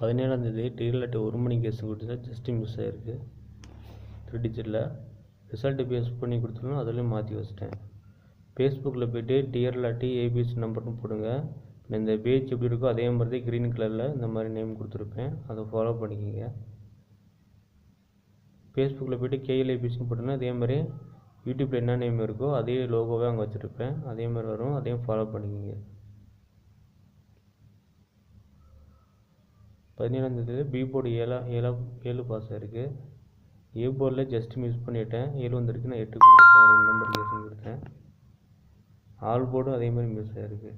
பதினேழாந்தேதி டிஎல்ஆர்டி ஒரு மணி கேஸ் கொடுத்தா ஜஸ்ட்டு மிஸ் ஆகிருக்கு த்ரீ டிஜிட்டில் ரிசல்ட்டு பேஸ் பண்ணி கொடுத்துருந்தோம் அதுலேயும் மாற்றி வச்சிட்டேன். ஃபேஸ்புக்கில் போய்ட்டு டிஆர்எல்ஆர்டி ஏபிஎஸ் நம்பர்னு போடுங்க. இந்த பேஜ் எப்படி இருக்கோ அதே மாதிரி தான் க்ரீன் கலரில் இந்த மாதிரி நேம் கொடுத்துருப்பேன். அதை ஃபாலோ பண்ணிக்கோங்க. ஃபேஸ்புக்கில் போய்ட்டு கேஎல்ஏபிஎஸ்னு போட்டோன்னா அதே மாதிரி யூடியூப்பில் என்ன நேம் இருக்கோ அதே லோகோவே அங்கே வச்சுருப்பேன். அதே மாதிரி வரும் அதையும் ஃபாலோ பண்ணிக்கோங்க. பதினேழாந்தேதி பி போர்டு ஏழா ஏழா ஏழு பாஸ் ஆயிருக்கு. ஏ போர்டில் ஜஸ்ட் மிஸ் பண்ணிட்டேன். ஏழு வந்திருக்கு நான் எட்டு கொடுத்தேன் ரெண்டு நம்பர் கேஸும் கொடுத்தேன். ஆல் போர்டும் அதே மாதிரி மிஸ் ஆயிருக்கு.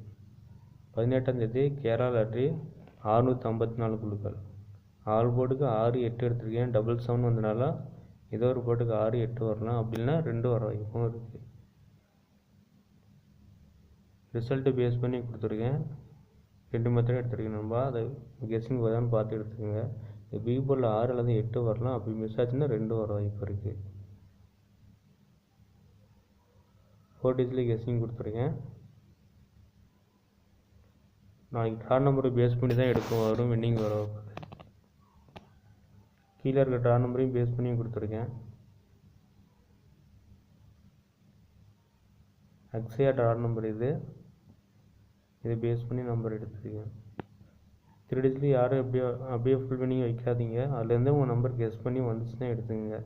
பதினெட்டாந்தேதி கேரளா லாட்ரி அறுநூற்றி ஐம்பத்தி நாலு குழுக்கள் ஆல் போர்டுக்கு ஆறு எட்டு எடுத்திருக்கேன். டபுள் செவன் வந்தனால ஏதோ ஒரு போர்ட்டுக்கு ஆறு எட்டு வரலாம். அப்படின்னா ரெண்டு வர வாய்ப்பும் இருக்குது ரிசல்ட்டு பேஸ் பண்ணி கொடுத்துருக்கேன். ரெண்டு மெத்தட் எடுத்துருக்கீங்க நம்ம அதை கெஸ்ஸிங் வருதான்னு பார்த்து எடுத்துக்கோங்க. இந்த பி போர்டில் ஆறு அல்லது எட்டு வரலாம். அப்படி மிஸ் ஆச்சுன்னா ரெண்டு வர வாய்ப்பு இருக்குது ஃபோர் டிஜிட்டில் கெஸ்ஸிங் கொடுத்துருக்கேன். நாளைக்கு ட்ரா நம்பரை பேஸ் பண்ணி தான் எடுக்கும் வரும். வின்னிங் வர கீழே இருக்க ட்ரா நம்பரையும் பேஸ் பண்ணி கொடுத்துருக்கேன். அக்ஸையா ட்ரா நம்பர் இது. இதை பேஸ் பண்ணி நம்பர் எடுத்துருக்கேன் த்ரீ டிஜிட்டில் யாரும் அப்படியே அப்படியே ஃபுல் பண்ணி வைக்காதீங்க. அதுலேருந்து உங்கள் நம்பர் கெஸ் பண்ணி வந்துச்சுன்னா எடுத்துக்கங்க.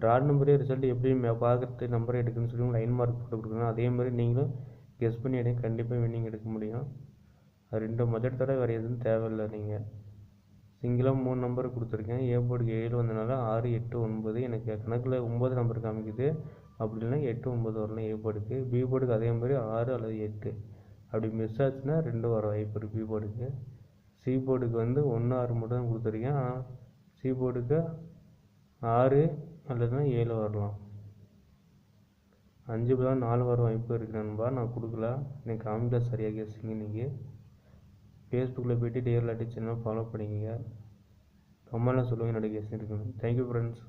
ட்ரா நம்பரே ரிசல்ட் எப்படி பார்க்குறது நம்பர் எடுக்குன்னு சொல்லி லைன் மார்க் போட்டு கொடுக்கணும். அதே மாதிரி நீங்களும் கெஸ் பண்ணி எடுங்க. கண்டிப்பாக வின்னிங் எடுக்க முடியும். அது ரெண்டு மெத்தட் தவிர வேறு எதுவும் தேவையில்லை நீங்கள் சிங்கிளாக மூணு நம்பர் கொடுத்துருக்கேன். ஏ போர்டுக்கு ஏழு வந்தனால ஆறு எட்டு ஒன்பது. எனக்கு கணக்கில் ஒம்பது நம்பர் காமிக்குது. அப்படி இல்லைன்னா எட்டு ஒம்பது வரலாம் ஏ போர்டுக்கு பி போர்டுக்கு அதே மாதிரி ஆறு அல்லது எட்டு. அப்படி மிஸ் ஆச்சுன்னா ரெண்டு வர வாய்ப்பு இருக்குது பி போர்டுக்கு சி போர்டுக்கு வந்து ஒன்று ஆறு மட்டும் தான் கொடுத்துருக்கேன். ஆனால் சி போர்டுக்கு ஆறு அல்லதுனா ஏழு வரலாம். அஞ்சு தான் நாலு வர வாய்ப்பு இருக்குது நண்பா நான் கொடுக்கல. நீங்கள் காமிக்கல சரியாக கேசிங்க நீங்கள் ஃபேஸ்புக்கில் போய்ட்டு டேர்லாட்டி சேனல் ஃபாலோ பண்ணிக்கங்க. கமெண்ட்டில் சொல்லுங்கள் என்னோட கேஸ் இருக்குன்னு தேங்க்யூ ஃப்ரெண்ட்ஸ்